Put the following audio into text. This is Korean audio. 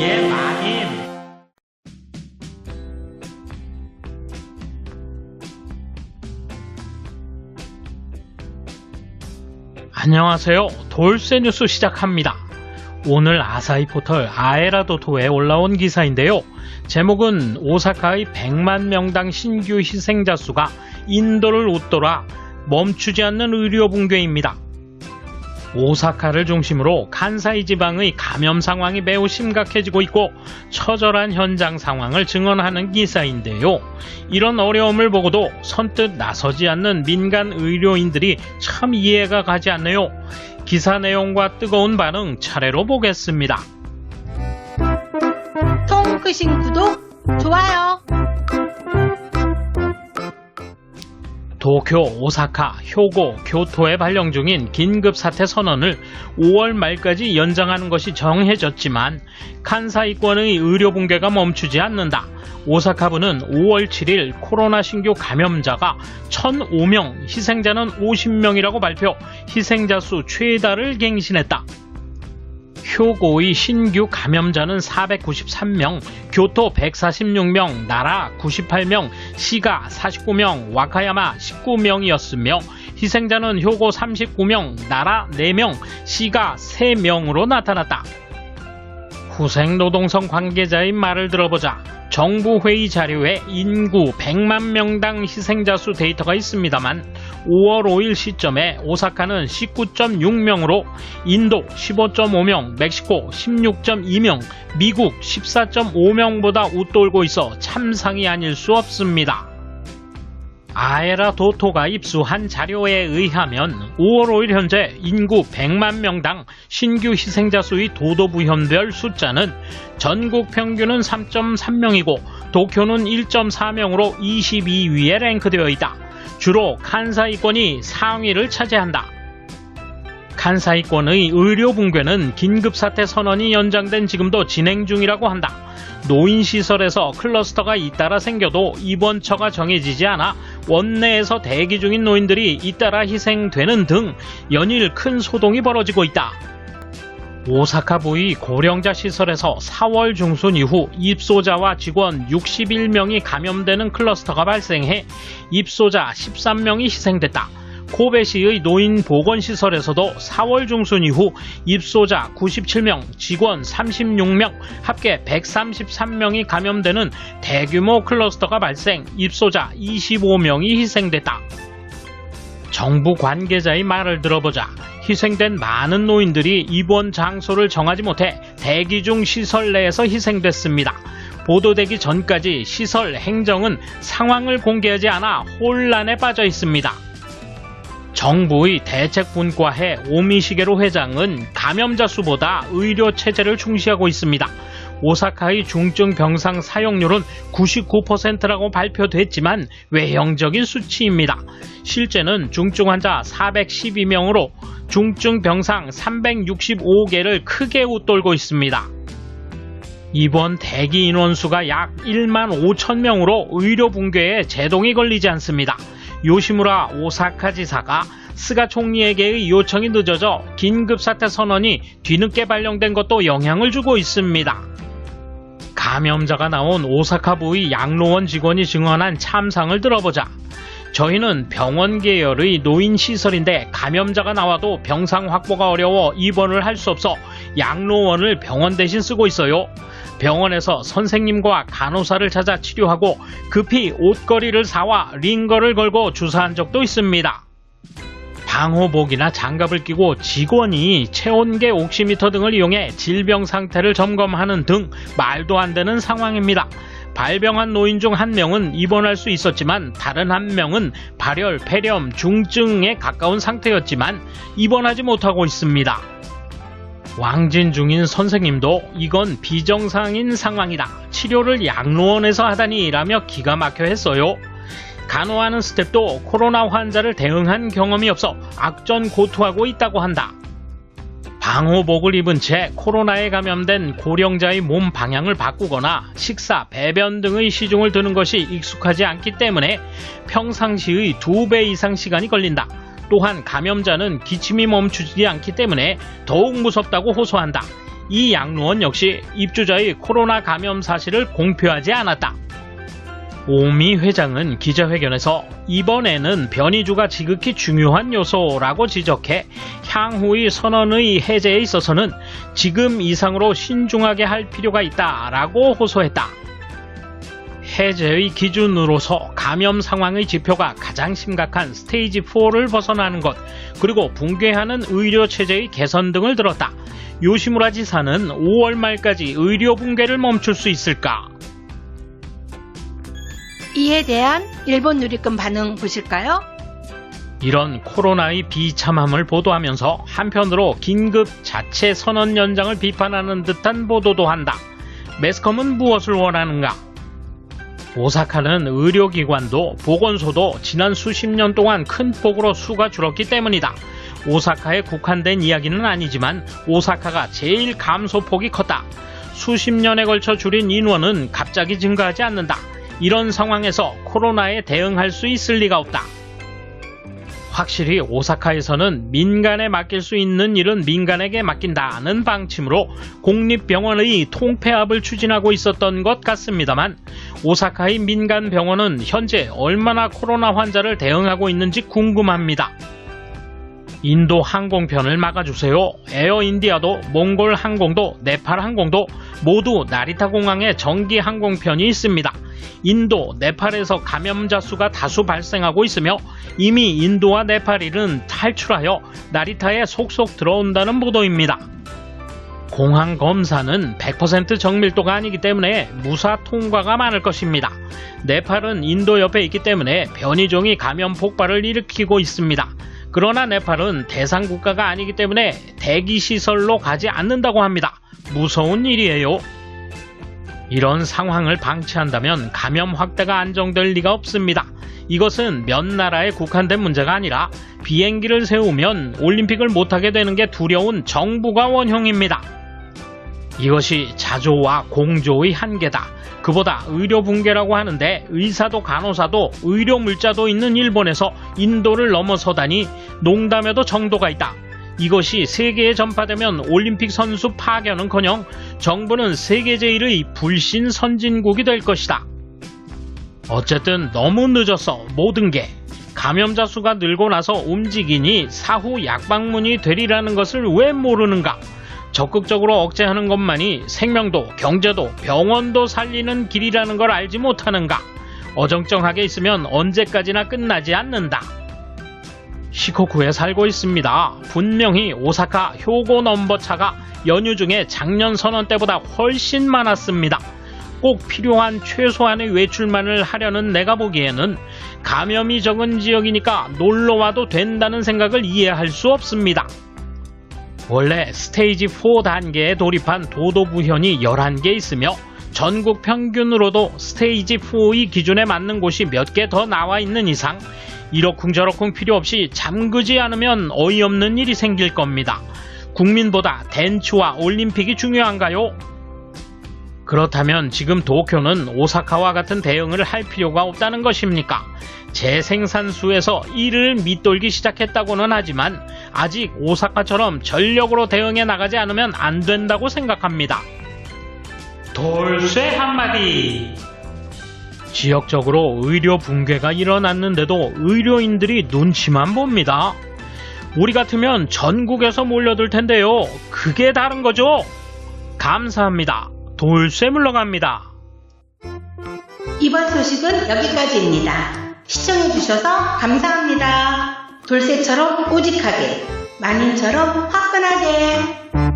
예. 안녕하세요. 돌쇠 뉴스 시작합니다. 오늘 아사히 포털 아에라도토에 올라온 기사인데요. 제목은 오사카의 100만 명당 신규 희생자 수가 인도를 웃돌아 멈추지 않는 의료 붕괴입니다. 오사카를 중심으로 칸사이 지방의 감염 상황이 매우 심각해지고 있고 처절한 현장 상황을 증언하는 기사인데요. 이런 어려움을 보고도 선뜻 나서지 않는 민간 의료인들이 참 이해가 가지 않네요. 기사 내용과 뜨거운 반응 차례로 보겠습니다. 통 크신 구독, 좋아요. 도쿄, 오사카, 효고, 교토에 발령 중인 긴급 사태 선언을 5월 말까지 연장하는 것이 정해졌지만 칸사이권의 의료 붕괴가 멈추지 않는다. 오사카부는 5월 7일 코로나 신규 감염자가 1,005명, 희생자는 50명이라고 발표, 희생자 수 최다를 갱신했다. 효고의 신규 감염자는 493명, 교토 146명, 나라 98명, 시가 49명, 와카야마 19명이었으며 희생자는 효고 39명, 나라 4명, 시가 3명으로 나타났다. 후생 노동성 관계자의 말을 들어보자 정부 회의 자료에 인구 100만 명당 희생자 수 데이터가 있습니다만 5월 5일 시점에 오사카는 19.6명으로 인도 15.5명, 멕시코 16.2명, 미국 14.5명보다 웃돌고 있어 참상이 아닐 수 없습니다. 아에라 도토가 입수한 자료에 의하면 5월 5일 현재 인구 100만 명당 신규 희생자 수의 도도부현별 숫자는 전국 평균은 3.3명이고 도쿄는 1.4명으로 22위에 랭크되어 있다. 주로 칸사이권이 상위를 차지한다. 칸사이권의 의료 붕괴는 긴급사태 선언이 연장된 지금도 진행 중이라고 한다. 노인시설에서 클러스터가 잇따라 생겨도 입원처가 정해지지 않아 원내에서 대기 중인 노인들이 잇따라 희생되는 등 연일 큰 소동이 벌어지고 있다. 오사카 부의 고령자 시설에서 4월 중순 이후 입소자와 직원 61명이 감염되는 클러스터가 발생해 입소자 13명이 희생됐다. 코베시의 노인 보건시설에서도 4월 중순 이후 입소자 97명, 직원 36명, 합계 133명이 감염되는 대규모 클러스터가 발생, 입소자 25명이 희생됐다. 정부 관계자의 말을 들어보자 희생된 많은 노인들이 입원 장소를 정하지 못해 대기 중 시설 내에서 희생됐습니다. 보도되기 전까지 시설 행정은 상황을 공개하지 않아 혼란에 빠져 있습니다. 정부의 대책분과회 오미시게로 회장은 감염자 수보다 의료 체제를 중시하고 있습니다. 오사카의 중증 병상 사용률은 99%라고 발표됐지만 외형적인 수치입니다. 실제는 중증 환자 412명으로 중증 병상 365개를 크게 웃돌고 있습니다. 이번 대기 인원수가 약 1만 5천 명으로 의료 붕괴에 제동이 걸리지 않습니다. 요시무라 오사카 지사가 스가 총리에게의 요청이 늦어져 긴급사태 선언이 뒤늦게 발령된 것도 영향을 주고 있습니다. 감염자가 나온 오사카부의 양로원 직원이 증언한 참상을 들어보자. 저희는 병원 계열의 노인 시설인데 감염자가 나와도 병상 확보가 어려워 입원을 할 수 없어 양로원을 병원 대신 쓰고 있어요. 병원에서 선생님과 간호사를 찾아 치료하고 급히 옷걸이를 사와 링거를 걸고 주사한 적도 있습니다. 방호복이나 장갑을 끼고 직원이 체온계 옥시미터 등을 이용해 질병 상태를 점검하는 등 말도 안 되는 상황입니다. 발병한 노인 중 한 명은 입원할 수 있었지만 다른 한 명은 발열, 폐렴, 중증에 가까운 상태였지만 입원하지 못하고 있습니다. 왕진 중인 선생님도 이건 비정상인 상황이다. 치료를 양로원에서 하다니 라며 기가 막혀 했어요. 간호하는 스텝도 코로나 환자를 대응한 경험이 없어 악전 고투하고 있다고 한다. 방호복을 입은 채 코로나에 감염된 고령자의 몸 방향을 바꾸거나 식사, 배변 등의 시중을 드는 것이 익숙하지 않기 때문에 평상시의 두배 이상 시간이 걸린다. 또한 감염자는 기침이 멈추지 않기 때문에 더욱 무섭다고 호소한다. 이 양로원 역시 입주자의 코로나 감염 사실을 공표하지 않았다. 오미 회장은 기자회견에서 이번에는 변이주가 지극히 중요한 요소라고 지적해 향후의 선언의 해제에 있어서는 지금 이상으로 신중하게 할 필요가 있다라고 호소했다. 해제의 기준으로서 감염 상황의 지표가 가장 심각한 스테이지 4를 벗어나는 것, 그리고 붕괴하는 의료 체제의 개선 등을 들었다. 요시무라 지사는 5월 말까지 의료 붕괴를 멈출 수 있을까? 이에 대한 일본 누리꾼 반응 보실까요? 이런 코로나의 비참함을 보도하면서 한편으로 긴급 자체 선언 연장을 비판하는 듯한 보도도 한다. 매스컴은 무엇을 원하는가? 오사카는 의료기관도 보건소도 지난 수십 년 동안 큰 폭으로 수가 줄었기 때문이다. 오사카에 국한된 이야기는 아니지만 오사카가 제일 감소폭이 컸다. 수십 년에 걸쳐 줄인 인원은 갑자기 증가하지 않는다. 이런 상황에서 코로나에 대응할 수 있을 리가 없다. 확실히 오사카에서는 민간에 맡길 수 있는 일은 민간에게 맡긴다는 방침으로 공립병원의 통폐합을 추진하고 있었던 것 같습니다만 오사카의 민간 병원은 현재 얼마나 코로나 환자를 대응하고 있는지 궁금합니다. 인도 항공편을 막아주세요. 에어 인디아도 몽골 항공도 네팔 항공도 모두 나리타 공항에 정기 항공편이 있습니다. 인도, 네팔에서 감염자 수가 다수 발생하고 있으며 이미 인도와 네팔이는 탈출하여 나리타에 속속 들어온다는 보도입니다. 공항 검사는 100% 정밀도가 아니기 때문에 무사 통과가 많을 것입니다. 네팔은 인도 옆에 있기 때문에 변이종이 감염 폭발을 일으키고 있습니다. 그러나 네팔은 대상 국가가 아니기 때문에 대기 시설로 가지 않는다고 합니다. 무서운 일이에요. 이런 상황을 방치한다면 감염 확대가 안정될 리가 없습니다. 이것은 몇 나라에 국한된 문제가 아니라 비행기를 세우면 올림픽을 못하게 되는 게 두려운 정부가 원흉입니다. 이것이 자조와 공조의 한계다. 그보다 의료 붕괴라고 하는데 의사도 간호사도 의료 물자도 있는 일본에서 인도를 넘어서다니 농담에도 정도가 있다. 이것이 세계에 전파되면 올림픽 선수 파견은커녕 정부는 세계 제1의 불신 선진국이 될 것이다. 어쨌든 너무 늦었어 모든 게 감염자 수가 늘고 나서 움직이니 사후 약방문이 되리라는 것을 왜 모르는가? 적극적으로 억제하는 것만이 생명도 경제도 병원도 살리는 길이라는 걸 알지 못하는가? 어정쩡하게 있으면 언제까지나 끝나지 않는다. 시코쿠에 살고 있습니다. 분명히 오사카 효고 넘버차가 연휴 중에 작년 선언 때보다 훨씬 많았습니다. 꼭 필요한 최소한의 외출만을 하려는 내가 보기에는 감염이 적은 지역이니까 놀러 와도 된다는 생각을 이해할 수 없습니다. 원래 스테이지 4 단계에 돌입한 도도부현이 11개 있으며 전국 평균으로도 스테이지 4의 기준에 맞는 곳이 몇 개 더 나와 있는 이상 이러쿵저러쿵 필요 없이 잠그지 않으면 어이없는 일이 생길 겁니다. 국민보다 덴츠와 올림픽이 중요한가요? 그렇다면 지금 도쿄는 오사카와 같은 대응을 할 필요가 없다는 것입니까? 재생산수에서 이를 밑돌기 시작했다고는 하지만 아직 오사카처럼 전력으로 대응해 나가지 않으면 안 된다고 생각합니다. 돌쇠 한마디. 지역적으로 의료 붕괴가 일어났는데도 의료인들이 눈치만 봅니다. 우리 같으면 전국에서 몰려들 텐데요. 그게 다른 거죠? 감사합니다. 돌쇠 물러갑니다. 이번 소식은 여기까지입니다. 시청해주셔서 감사합니다. 돌쇠처럼 우직하게, 만인처럼 화끈하게.